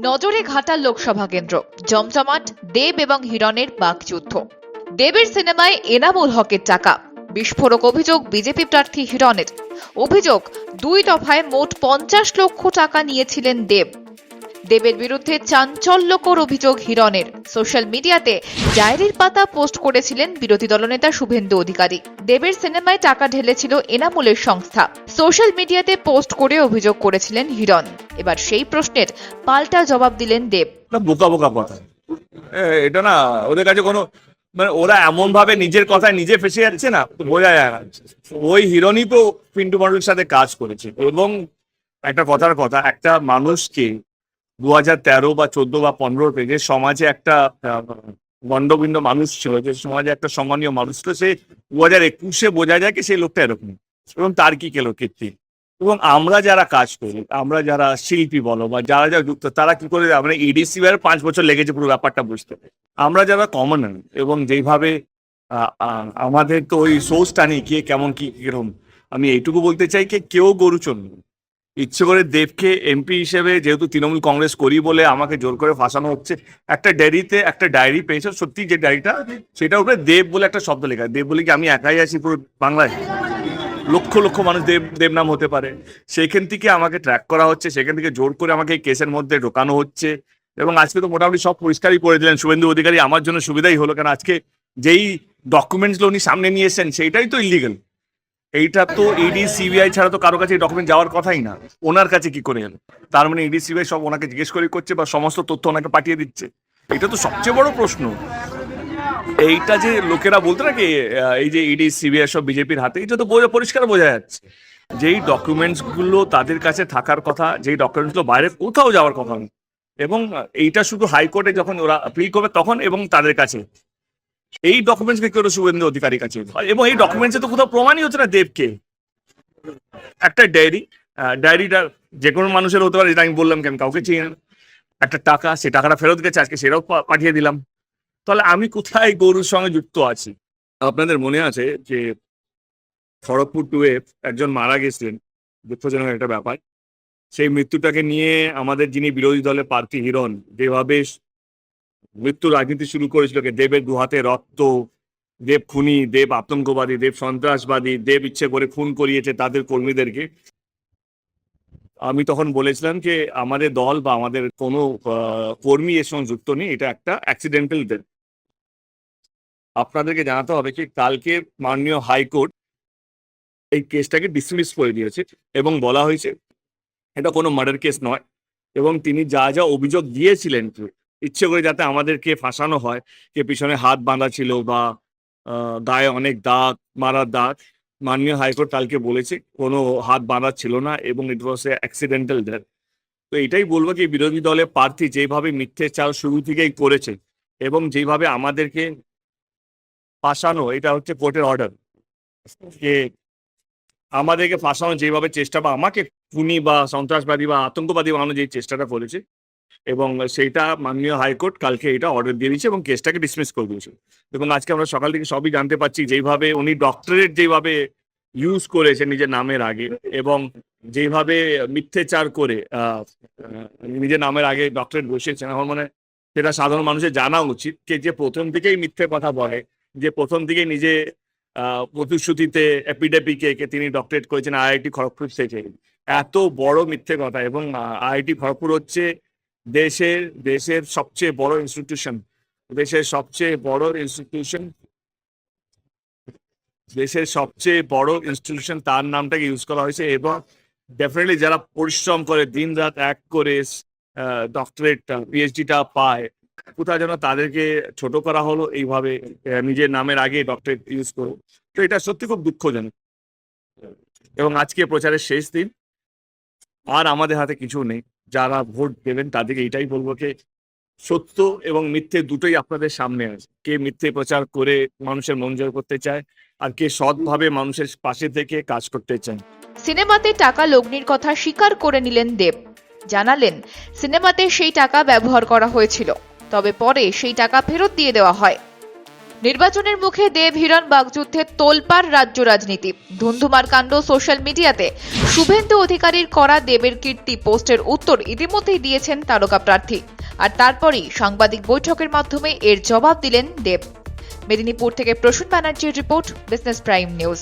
নজরে ঘাটাল লোকসভা কেন্দ্র, জমজমাট, দেব এবং হিরণের বাকযুদ্ধ। দেবের সিনেমায় এনামুল হকের টাকা, বিস্ফোরক অভিযোগ বিজেপি প্রার্থী হিরণের। অভিযোগ, দুই দফায় মোট পঞ্চাশ লক্ষ টাকা নিয়েছিলেন দেব। দেবের বিরুদ্ধে চাঞ্চল্যকর অভিযোগ হিরণের। সোশ্যাল মিডিয়াতে ডায়েরির পাতা পোস্ট করেছিলেন বিরোধী দলনেতা শুভেন্দু অধিকারী। দেবের সিনেমায় টাকা ঢেলেছিল এনামুলের সংস্থা। সোশ্যাল মিডিয়াতে পোস্ট করে অভিযোগ করেছিলেন হিরণ। এবার সেই প্রশ্নের পাল্টা জবাব দিলেন দেব। বোকা বোকা কথা। এটা না, ওদের কাছে কোনো মানে ওরা এমন ভাবে নিজের কথায় নিজে ফেসে যাচ্ছে না বোঝা যায় না। ওই হিরণই তো পিন্টু মডেলের সাথে কাজ করেছে। এবং একটা কথার কথা, একটা মানুষকে দু হাজার তেরো বা চোদ্দ বা পনেরোতে যে সমাজে একটা আহ, গণ্ডবিন্ড মানুষ ছিল যে সমাজে একটা সম্মানীয় মানুষ ছিল সে দু হাজার একুশে বোঝা যায় কি সেই লোকটা এরকম এবং তার কি কেলো কীর্তি এবং আমরা যারা কাজ করি আমরা যারা শিল্পী বলো বা যারা যারা যুক্ত তারা কি করে আমরা ইডিসি এর পাঁচ বছর লেগেছে পুরো ব্যাপারটা বুঝতে। আমরা যারা কমন এবং আহ, আমাদের তো ওই সোর্সটা নেই কে কেমন কি কীরকম আমি এইটুকু বলতে চাই কি কেউ গরু নয়। ইচ্ছে করে দেবকে এমপি হিসেবে যেহেতু তৃণমূল কংগ্রেস করি বলে আমাকে জোর করে ফাঁসানো হচ্ছে, একটা ডায়েরিতে, একটা ডায়েরি পেয়েছে, সত্যি যে ডায়েরিটা সেটা উপরে দেব বলে একটা শব্দ লেখা দেব বলে কি আমি একাই আছি পুরো বাংলায়? লক্ষ লক্ষ মানুষ দেব দেব নাম হতে পারে। সেখান থেকে আমাকে ট্র্যাক করা হচ্ছে, সেখান থেকে জোর করে আমাকে কেসের মধ্যে ঢোকানো হচ্ছে এবং আজকে তো মোটামুটি সব পরিষ্কারই করে দিলেন। শুভেন্দু অধিকারী, আমার জন্য সুবিধাই হলো, কারণ আজকে যেই ডকুমেন্টসগুলো উনি সামনে নিয়ে এসেছেন, সেইটাই তো ইলিগাল এইটা তো ইডি সিবিআই ছাড়া তো কারও কাছে ডকুমেন্ট যাওয়ার কথাই না। ওনার কাছে কি করে এলো? তার মানে ইডি সিবিআই সব ওনাকে জিজ্ঞেস করে করছে বা সমস্ত তথ্য ওনাকে পাঠিয়ে দিচ্ছে। এটা তো সবচেয়ে বড় প্রশ্ন। এইটা যে লোকেরা বলতে নাকি এই যে ইডি সিবিআই সব বিজেপির হাতে, এটা তো বোঝা পরিষ্কার বোঝা যাচ্ছে। যেই ডকুমেন্টসগুলো তাদের কাছে থাকার কথা, যেই ডকুমেন্টসগুলো বাইরে কোথাও যাওয়ার কথা এবং এইটা শুধু হাইকোর্টে যখন ওরা আপিল করবে তখন এবং তাদের কাছে। এই ডকুমেন্টস কে কেউ শুভেন্দু অধিকারীর কাছে এবং এই ডকুমেন্টসে তো কোথাও প্রমাণই হচ্ছে না দেবকে। একটা ডায়েরি ডায়েরিটা যে কোনো মানুষের হতে পারে, যেটা আমি বললাম কেন কাউকে চিনি একটা টাকা সে টাকাটা ফেরত গেছে, আজকে সেটাও পাঠিয়ে দিলাম। তাহলে আমি কোথায় গরুর সঙ্গে যুক্ত আছি? আপনাদের মনে আছে যে খড়গপুর টুয়ে একজন মারা গেছিলেন, দুঃখজনক একটা ব্যাপার। সেই মৃত্যুটাকে নিয়ে আমাদের যিনি বিরোধী দলের প্রার্থী হিরণ, যেভাবে মৃত্যু রাজনীতি শুরু করেছিল দেবের দু হাতে রক্ত, দেব খুনি, দেব আতঙ্কবাদী, দেব সন্ত্রাসবাদী, দেব ইচ্ছে করে খুন করিয়েছে তাদের কর্মীদেরকে। আমি তখন বলেছিলাম যে আমাদের দল বা আমাদের কোনো কর্মী এর সঙ্গে যুক্ত নেই, এটা একটা অ্যাক্সিডেন্টাল ডেথ আপনাদেরকে জানাতে হবে কি, কালকে মাননীয় হাইকোর্ট এই কেসটাকে ডিসমিস করে দিয়েছে এবং বলা হয়েছে, এটা কোনো মার্ডার কেস নয়। এবং তিনি যা যা অভিযোগ দিয়েছিলেন ইচ্ছে করে যাতে আমাদেরকে ফাঁসানো হয়, কে পিছনে হাত বাঁধা ছিল বা গায়ে অনেক দাগ মারার দাগ, মাননীয় হাইকোর্ট কালকে বলেছে, কোনো হাত বাঁধা ছিল না এবং ইট ওয়াজ এ অ্যাক্সিডেন্টাল ডেথ তো এটাই বলব কি, বিরোধী দলের প্রার্থী যেভাবে মিথ্যে চাল শুরু থেকেই করেছে এবং যেভাবে আমাদেরকে ফাঁসানো, এটা হচ্ছে কোর্টের অর্ডার যে আমাদেরকে ফাঁসানো যেভাবে চেষ্টা বা আমাকে খুনি বা সন্ত্রাসবাদী বা আতঙ্কবাদী বানানো যে চেষ্টাটা করেছে এবং সেইটা মাননীয় হাইকোর্ট কালকে এটা অর্ডার দিয়ে দিয়েছে এবং কেসটাকে ডিসমিস করে দিয়েছে। এবং আজকে আমরা সকাল থেকে সবই জানতে পারছি যেভাবে উনি ডক্টরেট যেভাবে ইউজ করেছে নিজের নামের আগে এবং যেভাবে মিথ্যেচার করে নিজের নামের আগে ডক্টরেট বসিয়েছেন। আমার মানে সেটা সাধারণ মানুষের জানা উচিত কে যে প্রথম থেকেই মিথ্যে কথা বলে, যে প্রথম থেকে নিজে প্রতিশ্রুতিতে এপিডেপিকে কে তিনি ডক্টরেট করেছেন আইআইটি খড়গপুর থেকে। এত বড় মিথ্যে কথা এবং আইআইটি খড়গপুর হচ্ছে দেশের দেশের সবচেয়ে বড় ইনস্টিটিউশন দেশের সবচেয়ে বড় ইনস্টিটিউশন দেশের সবচেয়ে বড় ইনস্টিটিউশন তার নামটাকে ইউজ করা হয়েছে এবং ডেফিনেটলি যারা পরিশ্রম করে, দিন রাত এক করে ডক্টরেট পিএইচডিটা পায় কোথাও যেন তাদেরকে ছোট করা হলো, এইভাবে নিজের নামের আগে ডক্টরেট ইউজ করো। তো এটা সত্যি খুব দুঃখজনক। এবং আজকে প্রচারের শেষ দিন, আর আমাদের হাতে কিছু নেই। যারা ভোট দেবেন তাদেরকে এটাই বলব যে সত্য এবং মিথ্যে দুটোই আপনাদের সামনে আছে। কে মিথ্যে প্রচার করে মানুষের মন জয় করতে চায় আর কে সৎভাবে মানুষের পাশে থেকে কাজ করতে চায়। সিনেমাতে টাকা লগ্নির কথা স্বীকার করে নিলেন দেব। জানালেন, সিনেমাতে সেই টাকা ব্যবহার করা হয়েছিল, তবে পরে সেই টাকা ফেরত দিয়ে দেওয়া হয়। নির্বাচনের মুখে দেব হিরণ বাগযুদ্ধে তোলপাড় রাজ্য রাজনীতি। ধুন্ধুমার কাণ্ড সোশ্যাল মিডিয়াতে। শুভেন্দু অধিকারীর করা দেবের কীর্তি পোস্টের উত্তর ইতিমধ্যেই দিয়েছেন তারকা প্রার্থী। আর তারপরই সাংবাদিক বৈঠকের মাধ্যমে এর জবাব দিলেন দেব। মেদিনীপুর থেকে প্রসূন ব্যানার্জির রিপোর্ট, বিজনেস প্রাইম নিউজ।